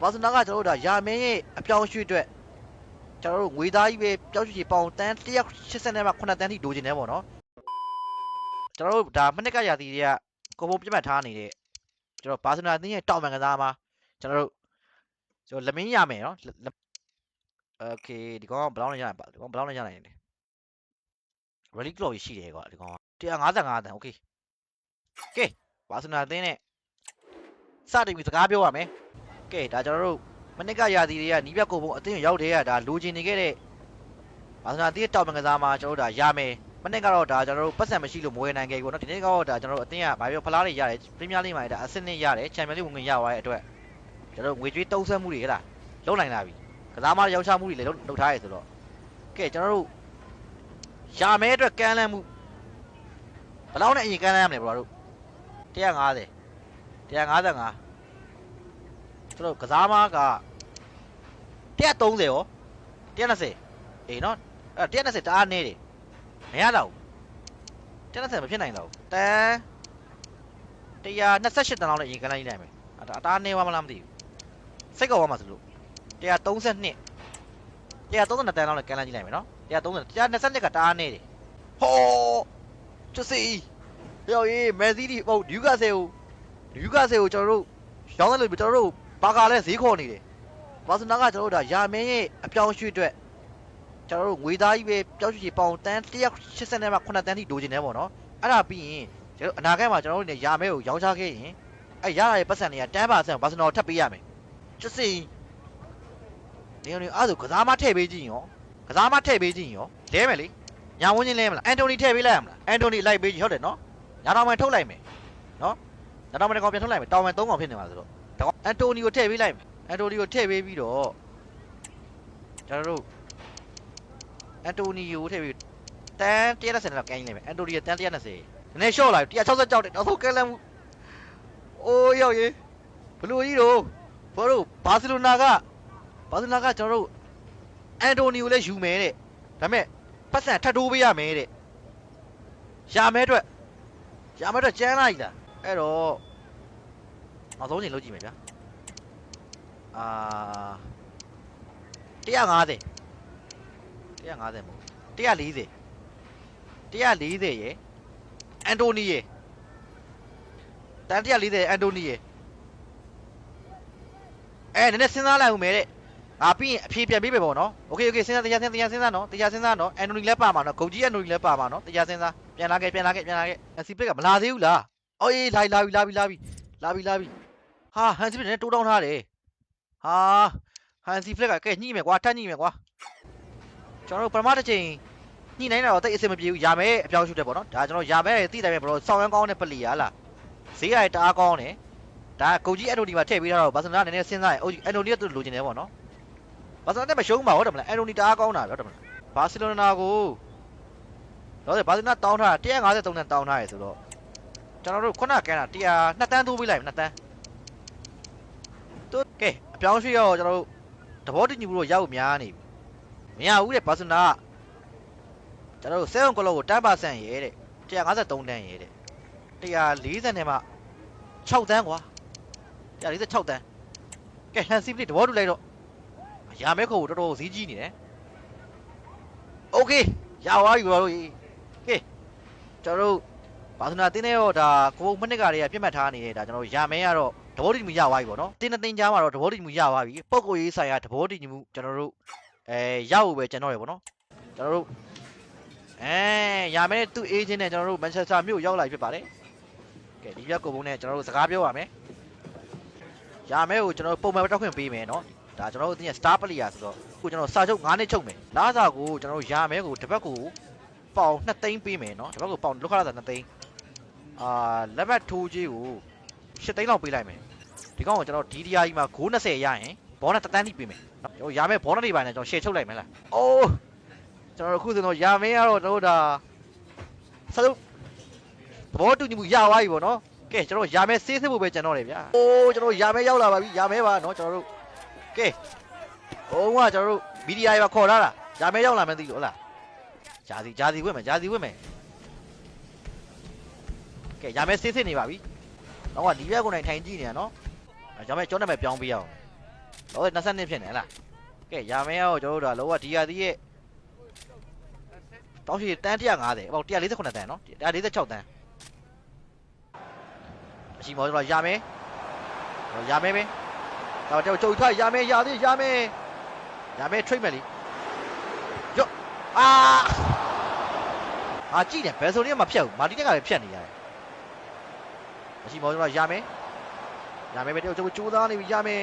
ဘာစနာကကျွန်တော်တို့ဒါယာမင်းရဲ့အပြောင်းအရွှေ့အတွက်ကျွန်တော်တို့ငွေသားကြီးပဲပြောင်းရွှေ့ပေါင်တန်း180နဲ့မှ9တန်းထိလိုချင်တယ်ပေါ့နော်ကျွန်တော်တို့ဒါမနစ်ကရာသီတွေကကိုပုံပြတ်မှတ်ထားနေတဲ့ကျွန်တော်ဘာစနာအသင်းရဲ့တောင်ပံကစားမှာကျွန်တော်တို့ကျွန်တော်လက်မင်းရမယ်နော်โอเคဒီကောင်ကဘယ်လောက်နဲ့ရနိုင်ပါဒီကောင်ဘယ်လောက်နဲ့ရနိုင်လဲ rally claw ရှိတယ်ကွာဒီကောင်က155တန်းโอเคကဲဘာစနာအသင်းနဲ့စတင်ပြီးစကားပြောရမယ် ကဲဒါကျွန်တော်တို့မနစ်ကရာသီတွေကနီးပြတ်ကိုပုံအသင်းရောက်တဲ့ကဒါလိုချင်နေခဲ့တဲ့ဘာသာတိတောက်မကစားမှာကျွန်တော်တို့ဒါရမယ်မနစ်ကတော့ဒါကျွန်တော်တို့ပတ်စံမရှိလို့မဝယ်နိုင်ခဲ့ဘူးเนาะဒီနေ့ကတော့ဒါကျွန်တော်တို့အသင်းကဘာပြောဖလားတွေရတယ်ပရီးမီးယားလိဂ်မှာဒါအဆင့်နဲ့ရတယ်ချန်ပီယံလိဂ်ဝင်ငွေရသွားတဲ့အတွက်ကျွန်တော်တို့ငွေကျွေးတုံးဆွဲမှုတွေဟဲ့လားလုံးနိုင်လာပြီကစားမရောက်ချမှုတွေလည်းလုပ်ထားရဲဆိုတော့ကဲကျွန်တော်တို့ရမယ်အတွက်ကမ်းလှမ်းမှုဘယ်လောက်နဲ့အရင်ကမ်းလှမ်းရမလဲဘရောတို့150 155 ကျွန်တော်ကစားမက130ရော120အေးနော်အဲ့120တအားနေတယ်မရတော့ဘူး120မဖြစ်နိုင်တော့ဘူးတန်128တန်းလောက်နဲ့အရင်ကန်းလိုက်နိုင်မယ်အတအားနေပါမလားမသိဘူးစိတ်ကောပါမှာဆိုလို့132 132တန်းလောက်နဲ့ကန်းလိုက်ကြည့်လိုက်မယ်နော်130 122ကတအားနေတယ်ဟောချစ်စီယောရေးမယ်စီဒီဟုတ်ဒူးကဆယ်ကိုဒူးကဆယ်ကိုကျွန်တော်တို့ရောင်းတယ်လို့ကျွန်တော်တို့ ဘာကာလည်းဈေးခေါ်နေတယ်ဘာစနာကကျွန်တော်တို့ဒါယာမင်းရဲ့အပြောင်းအရွှေ့အတွက်ကျွန်တော်တို့ငွေသားကြီးပဲပြောင်းရွှေ့ပေါင်တန်း180နဲ့မှ9တန်းထိလိုချင်တယ်ပေါ့နော်အဲ့ဒါပြီးရင်ကျွန်တော်အနာဂတ်မှာကျွန်တော်တို့နေယာမဲကိုရောင်းချခဲ့ရင်အဲ့ရရတဲ့ပတ်စံတွေကတန်းပါဆန်ဘာစနာကိုထပ်ပေးရမယ်ချစ်စီနေနေအဲ့ဒါဆိုကစားမထည့်ပေးကြည့်ရောကစားမထည့်ပေးကြည့်ရောလဲမယ်လေညာဝင်းချင်းလဲမလားအန်တိုနီထည့်ပေးလိုက်ရမလားအန်တိုနီလိုက်ပေးကြည့်ဟုတ်တယ်နော်ညာတော်မှထုတ်လိုက်မယ်နော်ညာတော်မှကောင်ပြန်ထုတ်လိုက်မယ်တောင်မှ3កောင်ဖြစ်နေမှာဆိုတော့ အန်တိုနီကိုထည့်ပေးလိုက်မယ်အန်တိုနီကိုထည့်ပေးပြီးတော့ကျွန်တော်တို့အန်တိုနီကိုထည့်ပြီးတန်း130လောက်ကင်းလိုက်မယ်အန်တိုနီကတန်း120နည်းနည်းရှော့လာ160ကြောက်တယ်နောက်ဆုံးကဲလမ်းမှုအိုးရောက်ရေဘလူကြီးတို့ဘောတို့ဘာစီလိုနာကဘာစီလိုနာကကျွန်တော်တို့အန်တိုနီကိုလည်းယူမယ်တဲ့ဒါပေမဲ့ပတ်စံထပ်တိုးပေးရမယ်တဲ့ရမယ်အတွက်ရမယ်အတွက်ကျန်းလိုက်လားအဲ့တော့ နောက်ဆုံးချိန်လုပ်ကြည့်မယ်ဗျာ အာ150 150မဟုတ်140 140ရယ်အန်တိုနီရယ်တန်140အန်တိုနီရယ်အဲနည်းနည်းစဉ်းစားလိုက်ဦးမယ်တဲ့ငါပြီးရင်အဖြေပြန်ပေးပဲပေါ့နော်โอเคโอเคစဉ်းစားတရားစဉ်းတရားစဉ်းစားနော်တရားစဉ်းစားနော်အန်တိုနီလည်းပါမှာနော်ဂုတ်ကြီးအန်တိုနီလည်းပါမှာနော်တရားစဉ်းစားပြန်လာခဲ့ပြန်လာခဲ့ပြန်လာခဲ့အစီပက်ကမလာသေးဘူးလားအော်အေးလာပြီလာပြီလာပြီလာပြီလာပြီလာပြီ ဟာဟန်စီပက်နဲ့တိုးတောင်းထားတယ်ဟာဟန်စီဖလက်ကကဲညှိမယ်ကွာထပ်ညှိမယ်ကွာကျွန်တော်တို့ပထမတစ်ချိန်ညှိနိုင်တာတော့တိတ်အဆင်မပြေဘူးရာမဲအပြောင်းရှုတယ်ပေါ့နော်ဒါကျွန်တော်ရာမဲတိတိုင်းပဲဘလို့ဆောင်းရမ်းကောင်းတဲ့ပလီယာလားဈေးရတအားကောင်းတယ်ဒါကုတ်ကြီးအန်တိုနီမှာထည့်ပေးထားတော့ဘာစနာနည်းနည်းစဉ်းစားရင်အန်တိုနီကသူလိုချင်တယ်ပေါ့နော်ဘာစနာနဲ့မရှုံးပါဟုတ်တယ်မလားအန်တိုနီတအားကောင်းတာဟုတ်တယ်မလားဘာစီလိုနာကိုတော့ဘာစနာတောင်းထား153နဲ့တောင်းထားရယ်ဆိုတော့ကျွန်တော်တို့ခုနကကန်တာ100နှစ်တန်းတိုးပေးလိုက်မယ်နှစ်တန်းတို့ ကဲအပြောင်းရွှေ့ရောကျွန်တော်တို့သဘောတညီမှုတော့ရဖို့များနေပြီမရဘူးတဲ့ဘာစနာကကျွန်တော်တို့7ကလောကို10%ရဲတဲ့153တန်းရဲတဲ့140နဲ့မှ6တန်းကွာ146တန်းကဲဟန်စီပလစ်သဘောတူလိုက်တော့ရမဲခုတ်တော်တော်ဈေးကြီးနေတယ်โอเคရသွားပြီဘာလို့ကဲကျွန်တော်တို့ဘာစနာတင်းနေရောဒါကိုမနစ်ကလေးကပြတ်မှတ်ထားနေတဲ့ဒါကျွန်တော်တို့ရမဲကတော့ သဘောတည်မှုရသွားပြီပေါ့နော်တင်းတင်းကြားမှာတော့သဘောတည်မှုရသွားပြီပုံကိုရေးဆိုင်ရာသဘောတည်မှုကျွန်တော်တို့အဲရဖို့ပဲကျွန်တော်ရပေါ့နော်ကျွန်တော်တို့အဲရမယ်သူ့အေးချင်းနဲ့ကျွန်တော်တို့မန်ချက်စတာမြို့ရောက်လာပြီဖြစ်ပါတယ်ကဲဒီရက်ကိုပုံနဲ့ကျွန်တော်တို့စကားပြောရမယ်ရမယ်ကိုကျွန်တော်တို့ပုံမှန်တောက်ခွင့်ပေးမယ်နော်ဒါကျွန်တော်တို့အတင်း star player ဆိုတော့အခုကျွန်တော်စာချုပ်9နှစ်ချုပ်မယ်လာစာကိုကျွန်တော်တို့ရမယ်ကိုတစ်ပတ်ကိုပေါင်2သိန်းပေးမယ်နော်တစ်ပတ်ကိုပေါင်လောက်ခလာတာ2သိန်းအာလက်ဘတ်ထိုးကြီးကို8သိန်းလောက်ပေးလိုက်မယ် ဒီကောင်ကိုကျွန်တော် DDR ကြီးမှာဂိုး20ရရင်ဘောနဲ့တတန်းထိပေးမယ်နော်ကျွန်တော်ရမယ်ဘောနဲ့တွေပါနေကျွန်တော် share ချုပ်လိုက်မယ်လားအိုးကျွန်တော်တို့အခုဆိုတော့ရမယ်ကတော့တို့ဒါစရုပ်ဘောတူညီမှုရသွားပြီပေါ့နော်ကဲကျွန်တော်ရမယ်ဆေးစစ်ဖို့ပဲကျွန်တော်တယ်ဗျာအိုးကျွန်တော်ရမယ်ရောက်လာပါပြီရမယ်ပါနော်ကျွန်တော်တို့ကဲဟိုကကျွန်တော်တို့ media တွေပါခေါ်လာတာရမယ်ရောက်လာမယ်သိလို့ဟုတ်လားဂျာစီဂျာစီဝင့်မယ်ဂျာစီဝင့်မယ်ကဲရမယ်ဆေးစစ်နေပါပြီတော့ကဒီဘက်ကိုနိုင်ထိုင်ကြည့်နေရနော် အဲကြောင့်မဲ့ကျောင်းနာမည်ပြောင်းပေးရအောင်တော့22ဖြစ်နေဟလားကဲရာမဲရောကျွန်တော်တို့ကလောကဒီယာဒီရဲ့တောင်းရှိတန်း150ပေါ့148တန်းနော်146တန်းအရှိမောကျွန်တော်ရာမဲတော့ရာမဲပဲတော့ကျွန်တော်ကြုံထားရာမဲရာသေးရာမဲရာမဲ trade မယ်လीရော့အာအာကြည့်တယ်ဘယ်ဆိုနေမှဖြတ်ဘူးမာတီတက်ကလည်းဖြတ်နေရတယ်အရှိမောကျွန်တော်ရာမဲ ရာမဲပဲကျွန်တော်ကြိုးစားနေပြီရာမဲ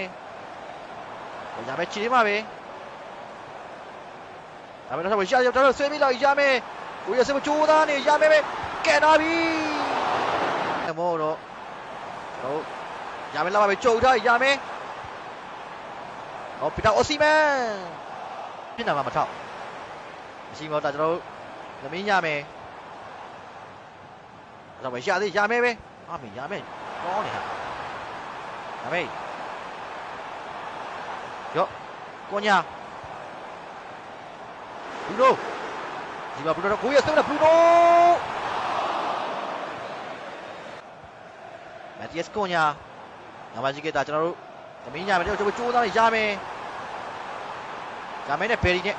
ရမယ်ချီမှာပဲဒါပေမဲ့တော့ရှာရောက်တော့ဆွေးပြီးတော့ရမယ်ကိုရစမချိုးသားနေရမယ်ပဲကဲနာပြီမောတော့တော့ရမယ်လာပါပဲကြုံထားရမယ်ဟောပီတာအိုစီမန်ပြစ်နာမှာမထောက်မရှိမောတာကျွန်တော်သမင်းရမယ်တော့ပဲရှာသေးရမယ်ပဲအာမရမယ်ကောင်းနေဟာ ရမယ်ကိုညာဘရူနိုဒီမှာဘရူနိုကိုရစတယ်ဘရူနိုမက်တီယက်ကိုညာငါမကြီးကတာကျွန်တော်တို့သမီးညာမယ်ကျွန်တော်ကြိုးစားနေရမယ်ရမယ်နဲ့ဘယ်ရီနဲ့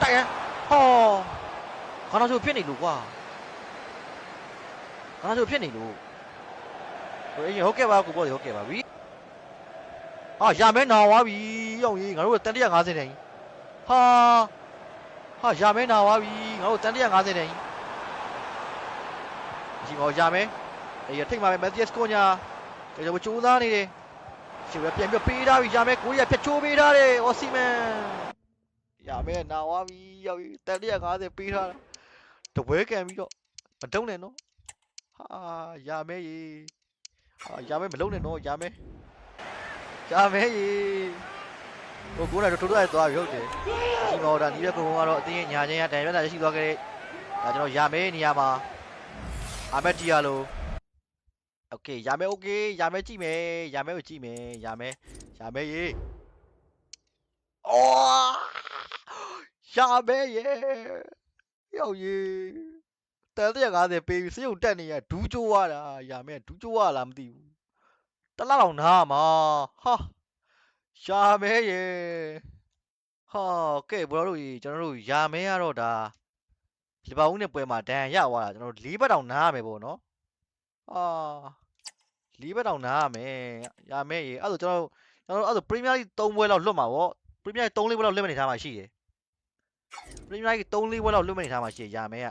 တိုက်ရဟောခဏချိုဖြစ်နေလို့ကွာခဏချိုဖြစ်နေလို့ကိုအရင် ဟုတ်ကဲ့ပါကိုဘောဟုတ်ကဲ့ပါပြီဟာရမဲနာသွားပြီရောက်ကြီးငါတို့ကတန်150တန်းကြီးဟာဟာရမဲနာသွားပြီငါတို့တန်150တန်းကြီးအချိန်ပေါ်ရမဲအေးထိတ်မှာပဲမက်သီယက်ကိုညာကျွန်တော်ကြိုးစားနေတယ်ရှင်ပဲပြန်ပြီးပေးထားပြီရမဲကိုရီးယားဖြတ်ချိုးပေးထားတယ်အော်စီမန်ရမဲနာသွားပြီရောက်ကြီးတန်150ပေးထားတယ်တပွဲကန်ပြီးတော့မတုံးနဲ့နော်ဟာရမဲရေ ဟာရမဲမလုံးနဲ့နော်ရမဲ ကြာမဲကြီးဟိုကိုယ်လည်းထိုးထိုးရသွားပြီဟုတ်တယ်ဒီမော်ဒါနီးတဲ့ကုန်းကတော့အတင်းညာချင်းရတန်ရွက်တာရှိသွားခဲ့တဲ့ဒါကျွန်တော်ရာမဲနေရာမှာအာမက်တီယာလိုโอเคရာမဲโอเคရာမဲကြည့်မယ်ရာမဲကိုကြည့်မယ်ရာမဲရာမဲကြီးအော်ရာမဲရေရောက်ရေး တန်150ပေးပြီးစရုံတက်နေရဒူးကျိုးရတာရာမဲဒူးကျိုးရလားမသိဘူးတလားတော့နားမှာဟာရှာမဲရေဟာကဲဘရောတို့ကြီးကျွန်တော်တို့ယာမဲရတော့ဒါလီဗာပူးနဲ့ပွဲမှာဒဏ်ရသွားတာကျွန်တော်တို့၄ဘက်တောင်နားရမယ်ပေါ့နော်ဟာ၄ဘက်တောင်နားရမယ်ယာမဲရေအဲ့ဒါကျွန်တော်ကျွန်တော်အဲ့ဒါပရီးမီးယားလိ3ပွဲလောက်လွတ်မှာပေါ့ပရီးမီးယား3 4ပွဲလောက်လွတ်မနေထားမှာရှိတယ်ပရီးမီးယားလိ3 4ပွဲလောက်လွတ်မနေထားမှာရှိတယ်ယာမဲက